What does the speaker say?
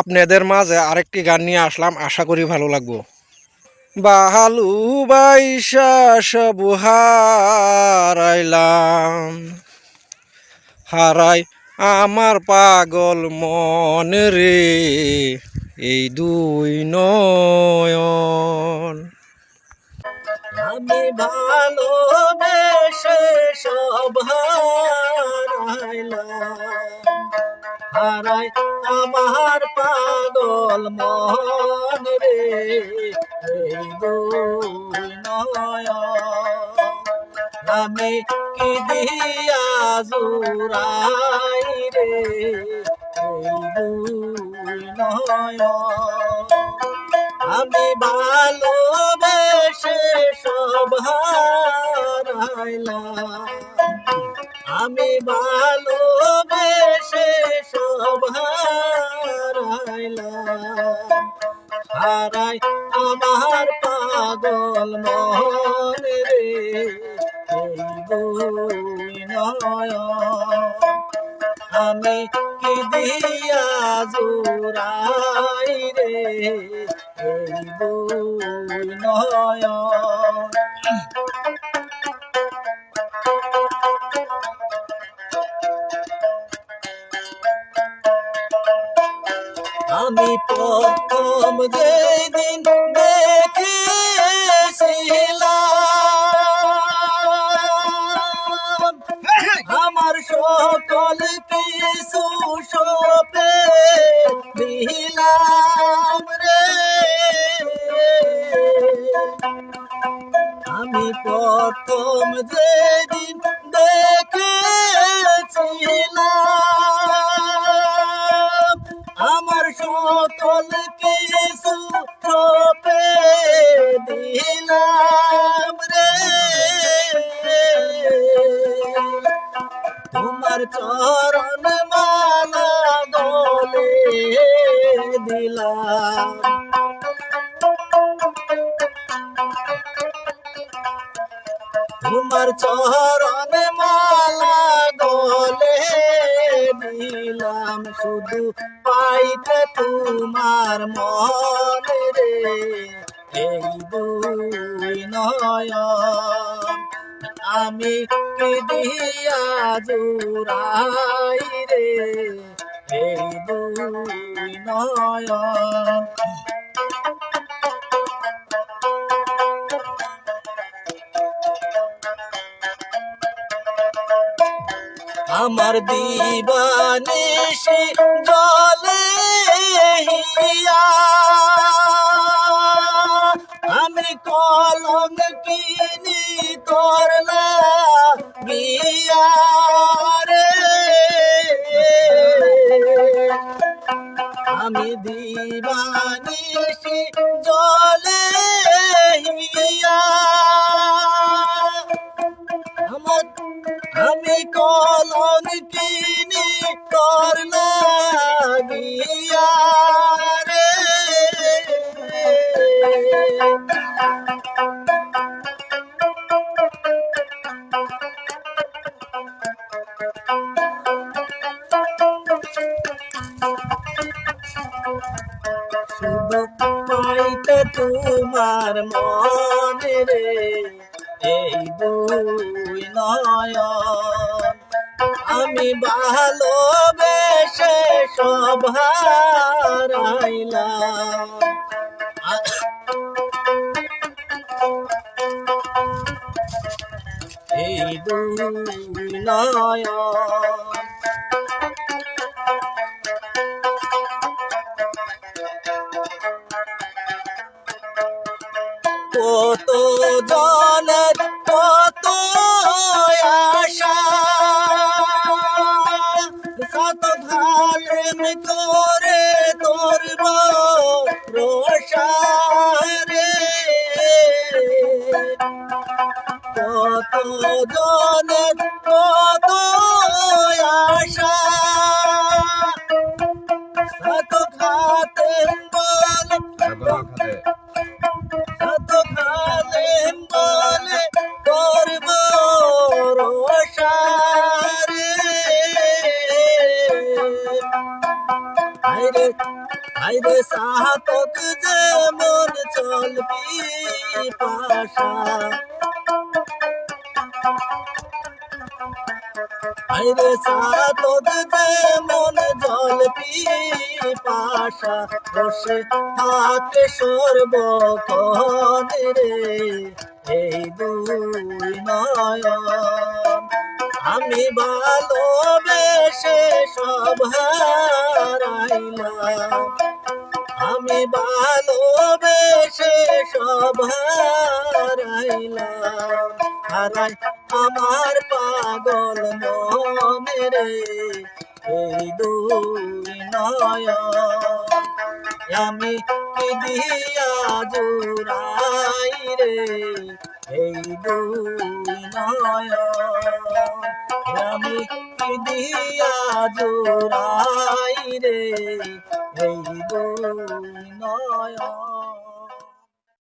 আপনাদের মাঝে আরেকটি গান নিয়ে আসলাম, আশা করি ভালো লাগবো। বাহালু বাইশা সব হারাইলাম, হারাই আমার পাগল মন রে, এই দুই নয়ন। আমি ভালোবেসে সব হারাই আমার পাগল মন রে। দুই আমি কি দিয়া জুরাই রে? নয়ন আমি ভালোবেসে সব হারাইলাম। আমি ভালোবেসে হারাই আমার পাগল মন রে। আমি কি দিয়া জোড়াই রে? এই বই নয়ন আমি প্রথম যেদিন দেখেছিলাম আমার সকল চরণ মালা গলে দিলাম তোমার চরণ মালা গলে দিলাম, শুধু পাইতে তোমার মন রে, এই দুই নয়ন। আমি দিয়া জুড়াই রে? এই দুই নয়ন। আমার দিবানিসি জলে হিয়া। আমি কলম কিনি করলা আমি দিবানিসি জলে হিয়া। আমি কলন কিনি করলা লাগিয়া। পাইতে তোমার মনে রে এই দুই নয়ন। আমি ভালোবেসে সব হারাইলাম। এই দুই নয়ন। কত জনের কত আশা। কত ধালেম করে তোর রোষারে কত জনের কত আশা। কত খাতে আইরে সাহাতক যেমন চলবি পাশা। আইরে সাহাতক যেমন জলবি পাশা। বসে থাকে সর্বক্ষণ রে এই দুই নয়ন আমি ভালোবেসে সব হারাইলাম। ভালোবেসে সব হারাইলাম হারাই আমার পাগল মনে রে, এই দুই নয় আমি কি দিয়া জুড়াই রে, এই দুই নয় আমি কি দিয়া জোড়াই রে এই নয়ন।